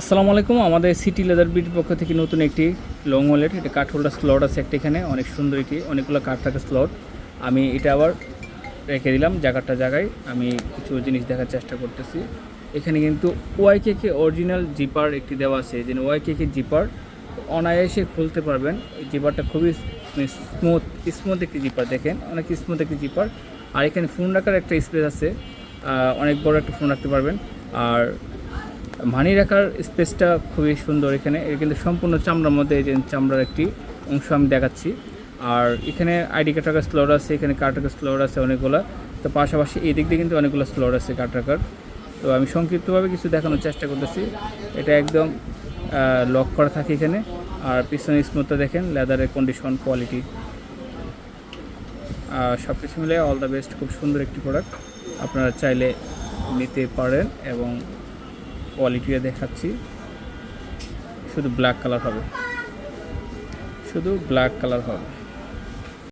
আসসালামু আলাইকুম, আমাদের সিটি লেদার বিটির পক্ষ থেকে নতুন একটি লং ওয়ালেট এটা কাঠ হোল্ডার স্লট আছে একটা এখানে, অনেক সুন্দর একটি, অনেকগুলো কাঠ থাকে স্লট আমি এটা আবার রেখে দিলাম জায়গাটা জায়গায়, আমি কিছু জিনিস দেখার চেষ্টা করতেছি। এখানে কিন্তু ওয়াইকে কে অরিজিনাল জিপার একটি দেওয়া আছে যে ওয়াইকে কে জিপার অনায়াসে খুলতে পারবেন। এই জিপারটা খুবই স্মুথ স্মুথ একটি জিপার দেখেন, অনেক স্মুথ একটি জিপার আর এখানে ফোন রাখার একটা স্পেস আছে অনেক বড় একটা ফোন রাখতে পারবেন। আর মানি রাখার স্পেসটা খুবই সুন্দর এখানে। এটা কিন্তু সম্পূর্ণ চামড়ার মধ্যে এই যে চামড়ার একটি অংশ আমি দেখাচ্ছি। আর এখানে আইডি কার্ড রাখার স্লোর আছে, এখানে কার্ড রাখার স্লোর আছে অনেকগুলো। তো পাশাপাশি এই দিক দিয়ে কিন্তু অনেকগুলো স্লোর আছে কার্ড রাখার। তো আমি সংক্ষিপ্তভাবে কিছু দেখানোর চেষ্টা করতেছি। এটা একদম লক করা থাকে এখানে। আর পিছনে স্মুথটা দেখেন লেদারের কন্ডিশন কোয়ালিটি সব কিছু মিলে অল দ্য বেস্ট খুব সুন্দর একটি প্রোডাক্ট আপনারা চাইলে নিতে পারেন এবং কোয়ালিটিটা দেখাচ্ছি। শুধু ব্ল্যাক কালার হবে। শুধু ব্ল্যাক কালার হবে।